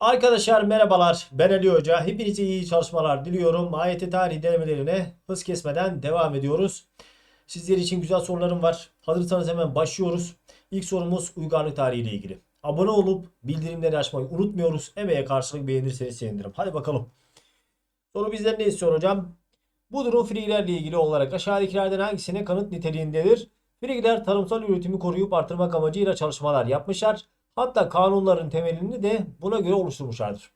Arkadaşlar merhabalar. Ben Ali Hoca. Hepinize iyi çalışmalar diliyorum. AYT tarih denemelerine hız kesmeden devam ediyoruz. Sizler için güzel sorularım var. Hazırsanız hemen başlıyoruz. İlk sorumuz uygarlık tarihi ile ilgili. Abone olup bildirimleri açmayı unutmuyoruz. Emeğe karşılık beğenirseniz sevinirim. Hadi bakalım. Soru bizden ne istiyor hocam? Bu durum Friglerle ilgili olarak aşağıdakilerden hangisine kanıt niteliğindedir? Frigler tarımsal üretimi koruyup artırmak amacıyla çalışmalar yapmışlar. Hatta kanunların temelini de buna göre oluşturmuşlardır.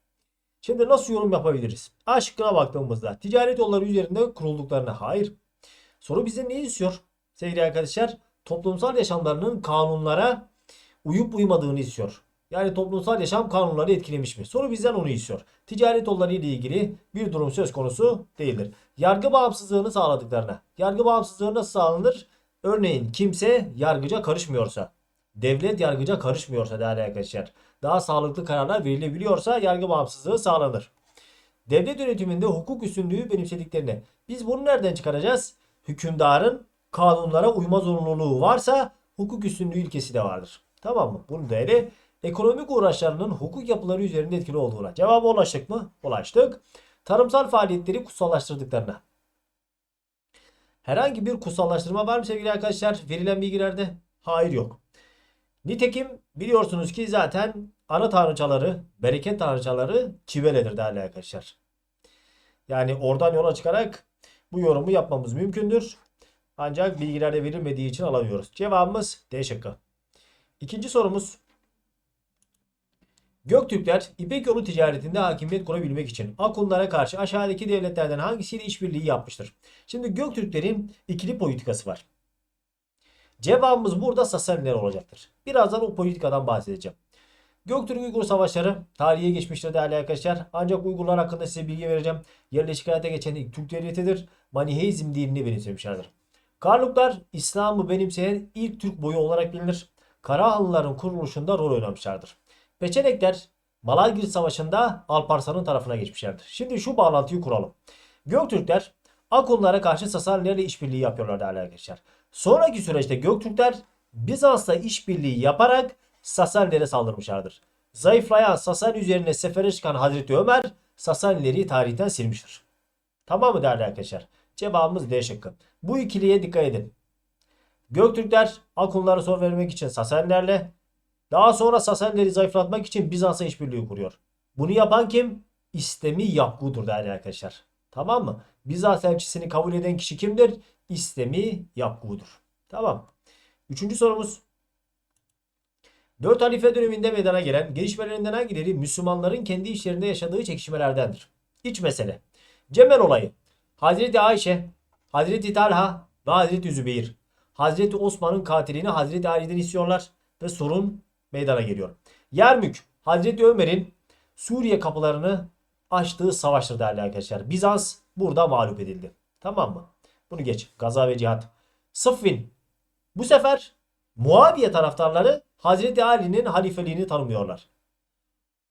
Şimdi nasıl yorum yapabiliriz? A şıkkına baktığımızda ticaret yolları üzerinde kurulduklarına hayır. Soru bize ne istiyor? Sevgili arkadaşlar toplumsal yaşamlarının kanunlara uyup uymadığını istiyor. Yani toplumsal yaşam kanunları etkilemiş mi? Soru bizden onu istiyor. Ticaret yolları ile ilgili bir durum söz konusu değildir. Yargı bağımsızlığını sağladıklarına. Yargı bağımsızlığı nasıl sağlanır? Örneğin kimse yargıca karışmıyorsa, devlet yargıca karışmıyorsa değerli arkadaşlar, daha sağlıklı kararlar verilebiliyorsa yargı bağımsızlığı sağlanır. Devlet yönetiminde hukuk üstünlüğü benimsediklerini biz bunu nereden çıkaracağız? Hükümdarın kanunlara uyma zorunluluğu varsa hukuk üstünlüğü ilkesi de vardır. Tamam mı? Bunu da ele ekonomik uğraşlarının hukuk yapıları üzerinde etkili olduğuna. Cevaba ulaştık mı? Ulaştık. Tarımsal faaliyetleri kutsallaştırdıklarına. Herhangi bir kutsallaştırma var mı sevgili arkadaşlar? Verilen bilgilerde? Hayır yok. Nitekim biliyorsunuz ki zaten ana tanrıçaları, bereket tanrıçaları çiveledir değerli arkadaşlar. Yani oradan yola çıkarak bu yorumu yapmamız mümkündür. Ancak bilgilerde verilmediği için alamıyoruz. Cevabımız D şıkkı. İkinci sorumuz. Göktürkler İpek yolu ticaretinde hakimiyet kurabilmek için Akunlara karşı aşağıdaki devletlerden hangisiyle işbirliği yapmıştır? Şimdi Göktürklerin ikili politikası var. Cevabımız burada Sasaniler olacaktır. Birazdan o politikadan bahsedeceğim. Göktürk Uygur savaşları tarihe geçmiştir değerli arkadaşlar. Ancak Uygurlar hakkında size bilgi vereceğim. Yerleşik hayata geçen ilk Türk devletidir. Maniheizm dinini benimsemişlerdir. Karluklar İslam'ı benimseyen ilk Türk boyu olarak bilinir. Karahanlıların kuruluşunda rol oynamışlardır. Peçenekler Malazgirt Savaşı'nda Alparslan'ın tarafına geçmişlerdir. Şimdi şu bağlantıyı kuralım. Göktürkler Akunlara karşı Sasanilerle işbirliği yapıyorlar değerli arkadaşlar. Sonraki süreçte Göktürkler Bizans'la işbirliği yaparak Sasanilere saldırmışlardır. Zayıflayan Sasani üzerine sefere çıkan Hazreti Ömer Sasanileri tarihten silmiştir. Tamam mı değerli arkadaşlar? Cevabımız D şıkkı. Bu ikiliye dikkat edin. Göktürkler Akunlara son vermek için Sasanilerle daha sonra Sasanileri zayıflatmak için Bizans'a işbirliği kuruyor. Bunu yapan kim? İstemi Yakgu'dur değerli arkadaşlar. Tamam mı? Bizans elçisini kabul eden kişi kimdir? İstemi Yakgu'dur. Tamam. Üçüncü sorumuz. Dört halife döneminde meydana gelen gelişmelerinden hangileri Müslümanların kendi işlerinde yaşadığı çekişmelerdendir? İç mesele. Cemel olayı. Hazreti Ayşe, Hazreti Talha ve Hazreti Zübeyir. Hazreti Osman'ın katilini Hazreti Ali'den istiyorlar ve sorun meydana geliyor. Yermük, Hazreti Ömer'in Suriye kapılarını açtığı savaştır değerli arkadaşlar. Bizans burada mağlup edildi. Tamam mı? Bunu geç. Gaza ve cihat. Sıffin. Bu sefer Muaviye taraftarları Hazreti Ali'nin halifeliğini tanımıyorlar.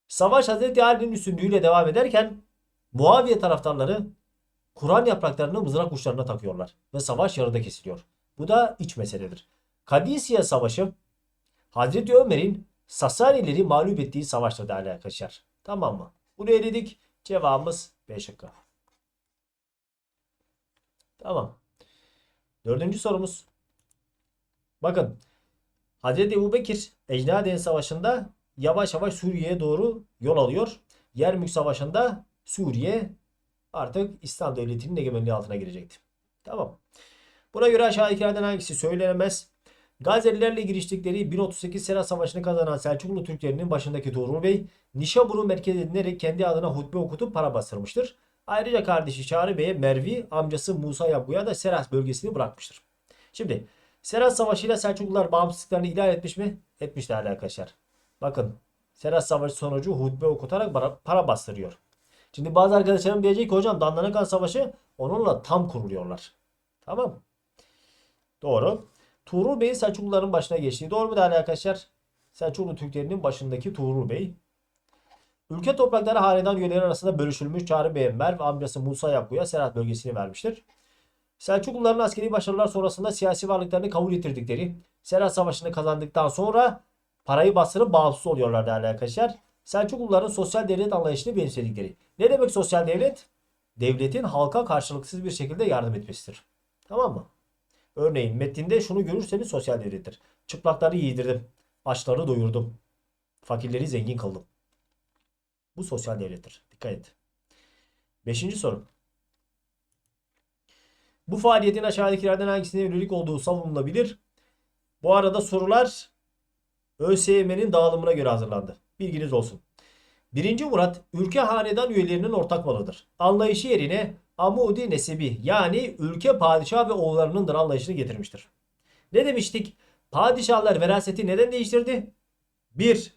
Savaş Hazreti Ali'nin üstünlüğüyle devam ederken Muaviye taraftarları Kur'an yapraklarını mızrak uçlarına takıyorlar ve savaş yarıda kesiliyor. Bu da iç meseledir. Kadisiye Savaşı Hazreti Ömer'in Sasanileri mağlup ettiği savaştır değerli arkadaşlar. Tamam mı? Bunu eledik. Cevabımız B şıkkı. Tamam. Dördüncü sorumuz. Bakın. Hazreti Ebu Bekir Ecnaden Savaşı'nda yavaş yavaş Suriye'ye doğru yol alıyor. Yermük Savaşı'nda Suriye artık İslam Devleti'nin egemenliği altına girecekti. Tamam. Buna göre aşağıdakilerden hangisi söylenemez? Gazelilerle giriştikleri 1038 Sera Savaşı'nı kazanan Selçuklu Türklerinin başındaki Tuğrul Bey, Nişabur'u merkez edinerek kendi adına hutbe okutup para bastırmıştır. Ayrıca kardeşi Çağrı Bey'e Mervi, amcası Musa Yagu'ya da Seras bölgesini bırakmıştır. Şimdi Seras Savaşı ile Selçuklular bağımsızlıklarını ilan etmiş mi? Etmiş değerli arkadaşlar. Bakın Seras Savaşı sonucu hutbe okutarak para, bastırıyor. Şimdi bazı arkadaşlarım diyecek ki hocam Dandanakan Savaşı onunla tam kuruluyorlar. Tamam? Doğru. Tuğrul Bey Selçukluların başına geçtiği doğru mu değerli arkadaşlar? Selçuklu Türklerinin başındaki Tuğrul Bey. Ülke toprakları hanedan üyeleri arasında bölüşülmüş Çağrı Bey Enver ve amcası Musa Yakku'ya Serhat bölgesini vermiştir. Selçukluların askeri başarılar sonrasında siyasi varlıklarını kabul ettirdikleri Serhat Savaşı'nı kazandıktan sonra parayı bastırıp bağımsız oluyorlar değerli arkadaşlar. Selçukluların sosyal devlet anlayışını benimsedikleri. Ne demek sosyal devlet? Devletin halka karşılıksız bir şekilde yardım etmesidir. Tamam mı? Örneğin metninde şunu görürseniz sosyal devlettir. Çıplakları giydirdim. Açları doyurdum. Fakirleri zengin kıldım. Bu sosyal devlettir. Dikkat et. Beşinci soru. Bu faaliyetin aşağıdakilerden hangisine yönelik olduğu savunulabilir? Bu arada sorular ÖSYM'nin dağılımına göre hazırlandı. Bilginiz olsun. Birinci Murat ülke hanedan üyelerinin ortak malıdır. Anlayışı yerine Amudi Nesebi yani ülke padişah ve oğullarınındır anlayışını getirmiştir. Ne demiştik? Padişahlar veraseti neden değiştirdi? 1.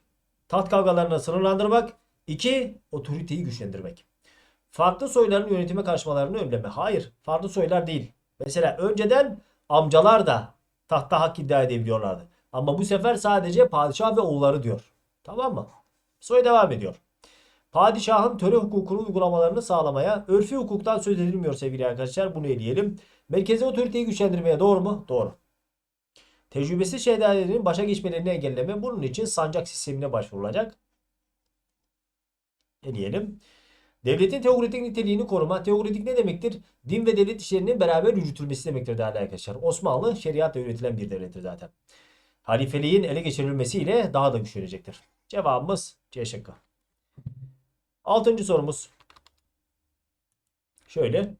Taht kavgalarını sınırlandırmak. 2. Otoriteyi güçlendirmek. Farklı soyların yönetime karışmalarını önleme. Hayır. Farklı soylar değil. Mesela önceden amcalar da tahta hak iddia edebiliyorlardı. Ama bu sefer sadece padişah ve oğulları diyor. Tamam mı? Soy devam ediyor. Padişahın töre hukukunu uygulamalarını sağlamaya, örfi hukuktan söz edilmiyor sevgili arkadaşlar. Bunu eleyelim. Merkezi otoriteyi güçlendirmeye doğru mu? Doğru. Tecrübesiz şehzadelerin başa geçmelerini engelleme. Bunun için sancak sistemine başvurulacak. Eleyelim. Devletin teokratik niteliğini koruma. Teokratik ne demektir? Din ve devlet işlerinin beraber yürütülmesi demektir değerli arkadaşlar. Osmanlı şeriatla yönetilen bir devlettir zaten. Halifeliğin ele geçirilmesiyle daha da güçlenecektir. Cevabımız C şıkkı. Altıncı sorumuz. Şöyle.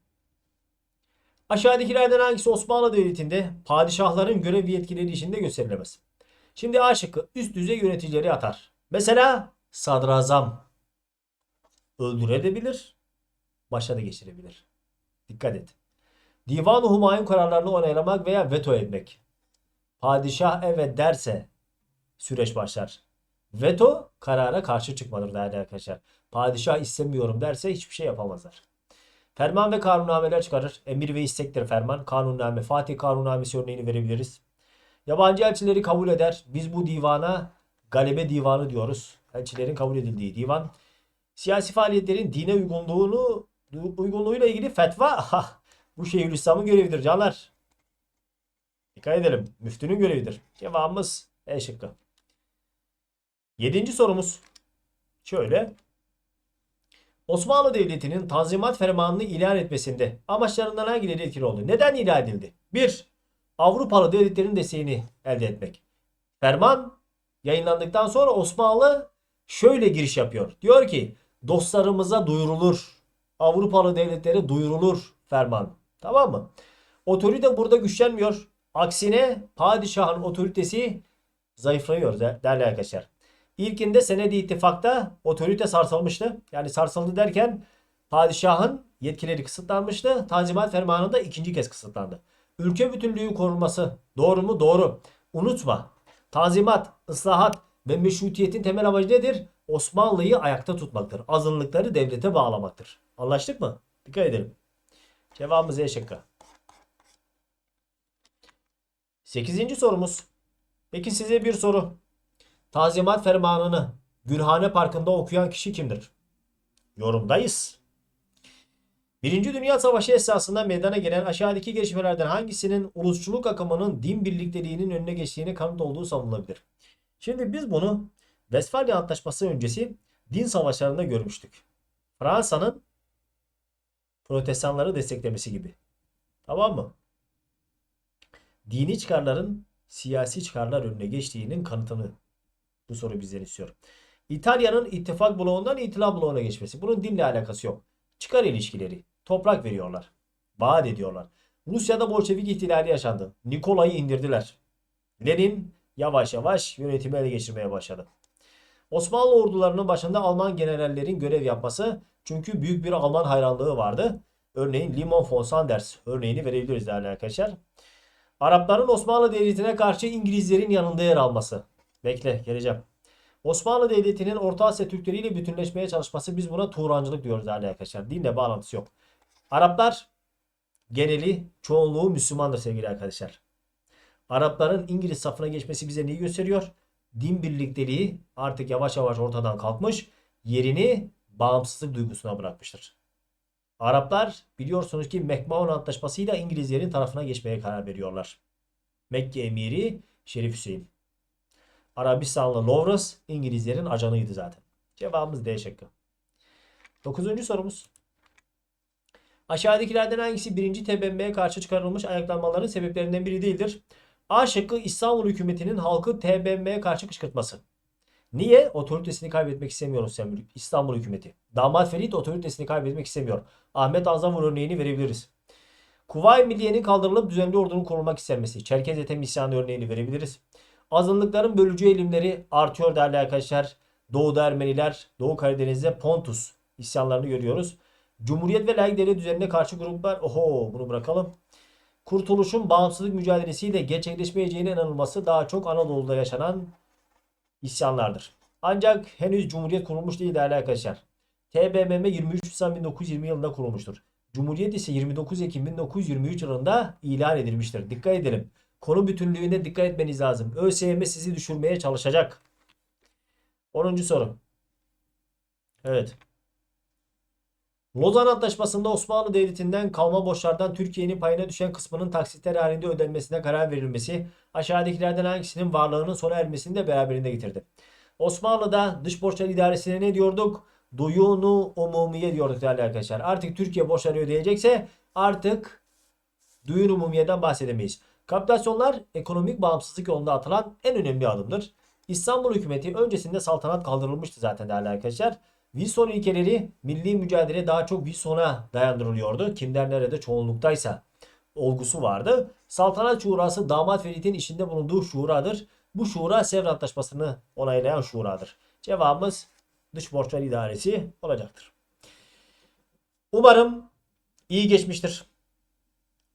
Aşağıdakilerden hangisi Osmanlı Devleti'nde padişahların görev yetkileri içinde gösterilemez? Şimdi A şıkkı üst düzey yöneticileri atar. Mesela sadrazam öldürebilir, başa da geçirebilir. Dikkat et. Divan-ı Humayun kararlarını onaylamak veya veto etmek. Padişah evet derse süreç başlar. Veto karara karşı çıkmadır değerli arkadaşlar. Padişah istemiyorum derse hiçbir şey yapamazlar. Ferman ve kanunnameler çıkarır. Emir ve istektir ferman. Kanunname, Fatih kanunnamesi örneğini verebiliriz. Yabancı elçileri kabul eder. Biz bu divana galebe divanı diyoruz. Elçilerin kabul edildiği divan. Siyasi faaliyetlerin dine uygunluğunu uygunluğuyla ilgili fetva bu Şeyhülislam'ın görevidir canlar. Dikkat edelim. Müftünün görevidir. Cevabımız E şıkkı. Yedinci sorumuz. Şöyle. Osmanlı Devleti'nin Tanzimat Fermanı'nı ilan etmesinde amaçlarından hangileri etkili oldu? Neden ilan edildi? 1. Avrupalı devletlerin desteğini elde etmek. Ferman yayınlandıktan sonra Osmanlı şöyle giriş yapıyor. Diyor ki dostlarımıza duyurulur. Avrupalı devletlere duyurulur ferman. Tamam mı? Otorite burada güçlenmiyor. Aksine padişahın otoritesi zayıflıyor değerli arkadaşlar. İlkinde senedi ittifakta otorite sarsılmıştı. Yani sarsıldı derken padişahın yetkileri kısıtlanmıştı. Tanzimat fermanında ikinci kez kısıtlandı. Ülke bütünlüğü korunması doğru mu? Doğru. Unutma. Tanzimat, ıslahat ve meşrutiyetin temel amacı nedir? Osmanlı'yı ayakta tutmaktır. Azınlıkları devlete bağlamaktır. Anlaştık mı? Dikkat edelim. Cevabımız E şıkkı. Sekizinci sorumuz. Peki size bir soru. Tazimat fermanını Gülhane Parkı'nda okuyan kişi kimdir? Yorumdayız. Birinci Dünya Savaşı esasında meydana gelen aşağıdaki gelişmelerden hangisinin ulusçuluk akımının din birlikteliğinin önüne geçtiğine kanıt olduğu savunulabilir? Şimdi biz bunu Westfalia Antlaşması öncesi din savaşlarında görmüştük. Fransa'nın protestanları desteklemesi gibi. Tamam mı? Dini çıkarların siyasi çıkarlar önüne geçtiğinin kanıtını bu soru bizden istiyor. İtalya'nın ittifak bloğundan itilaf bloğuna geçmesi. Bunun dinle alakası yok. Çıkar ilişkileri. Toprak veriyorlar. Vaat ediyorlar. Rusya'da Bolşevik ihtilali yaşandı. Nikolay'ı indirdiler. Lenin yavaş yavaş yönetimi ele geçirmeye başladı. Osmanlı ordularının başında Alman generallerin görev yapması çünkü büyük bir Alman hayranlığı vardı. Örneğin Limon von Sanders örneğini verebiliriz değerli arkadaşlar. Arapların Osmanlı Devleti'ne karşı İngilizlerin yanında yer alması. Bekle geleceğim. Osmanlı Devleti'nin Orta Asya Türkleri ile bütünleşmeye çalışması biz buna Turancılık diyoruz değerli arkadaşlar. Dinle bağlantısı yok. Araplar geneli çoğunluğu Müslümandır sevgili arkadaşlar. Arapların İngiliz safına geçmesi bize neyi gösteriyor? Din birlikteliği artık yavaş yavaş ortadan kalkmış. Yerini bağımsızlık duygusuna bırakmıştır. Araplar biliyorsunuz ki Mekmaun Antlaşması'yla İngilizlerin tarafına geçmeye karar veriyorlar. Mekke emiri Şerif Hüseyin. Arabistanlı Lawrence İngilizlerin ajanıydı zaten. Cevabımız D şıkkı. Dokuzuncu sorumuz. Aşağıdakilerden hangisi birinci TBMM'ye karşı çıkarılmış ayaklanmaların sebeplerinden biri değildir? A şıkkı İstanbul hükümetinin halkı TBMM'ye karşı kışkırtması. Niye? Otoritesini kaybetmek istemiyor İstanbul hükümeti. Damat Ferit otoritesini kaybetmek istemiyor. Ahmet Azamur örneğini verebiliriz. Kuvayi Milliye'nin kaldırılıp düzenli ordunun kurulmak istenmesi. Çerkez Ethem isyanı örneğini verebiliriz. Azınlıkların bölücü eğilimleri artıyor değerli arkadaşlar. Doğu'da Ermeniler, Doğu Karadeniz'de Pontus isyanlarını görüyoruz. Cumhuriyet ve layık devlet düzenine karşı gruplar, oho bunu bırakalım. Kurtuluşun bağımsızlık mücadelesiyle gerçekleşmeyeceğine inanılması daha çok Anadolu'da yaşanan isyanlardır. Ancak henüz Cumhuriyet kurulmuş değil değerli arkadaşlar. TBMM 23 Nisan 1920 yılında kurulmuştur. Cumhuriyet ise 29 Ekim 1923 yılında ilan edilmiştir. Dikkat edelim. Konu bütünlüğüne dikkat etmeniz lazım. ÖSYM sizi düşürmeye çalışacak. 10. soru. Evet. Lozan Antlaşması'nda Osmanlı Devleti'nden kalma borçlardan Türkiye'nin payına düşen kısmının taksitler halinde ödenmesine karar verilmesi aşağıdakilerden hangisinin varlığının sona ermesini de beraberinde getirdi. Osmanlı'da dış borçlar idaresine ne diyorduk? Duyunu umumiye diyorduk değerli arkadaşlar. Artık Türkiye borçları ödeyecekse artık duyun umumiyeden bahsedemeyiz. Kapitülasyonlar ekonomik bağımsızlık yolunda atılan en önemli adımdır. İstanbul hükümeti öncesinde saltanat kaldırılmıştı zaten değerli arkadaşlar. Wilson ilkeleri milli mücadele daha çok Wilson'a dayandırılıyordu. Kimler nerede çoğunluktaysa olgusu vardı. Saltanat şurası damat Ferit'in içinde bulunduğu şuradır. Bu şura Sevr Antlaşması'nı onaylayan şuradır. Cevabımız dış borçlar idaresi olacaktır. Umarım iyi geçmiştir.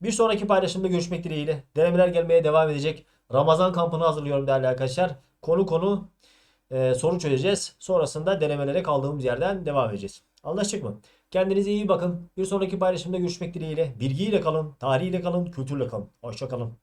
Bir sonraki paylaşımda görüşmek dileğiyle. Denemeler gelmeye devam edecek. Ramazan kampını hazırlıyorum değerli arkadaşlar. Konu konu e, soru çözeceğiz. Sonrasında denemelere kaldığımız yerden devam edeceğiz. Anlaştık mı? Kendinize iyi bakın. Bir sonraki paylaşımda görüşmek dileğiyle. Bilgiyle kalın, tarihiyle kalın, kültürle kalın. Hoşçakalın.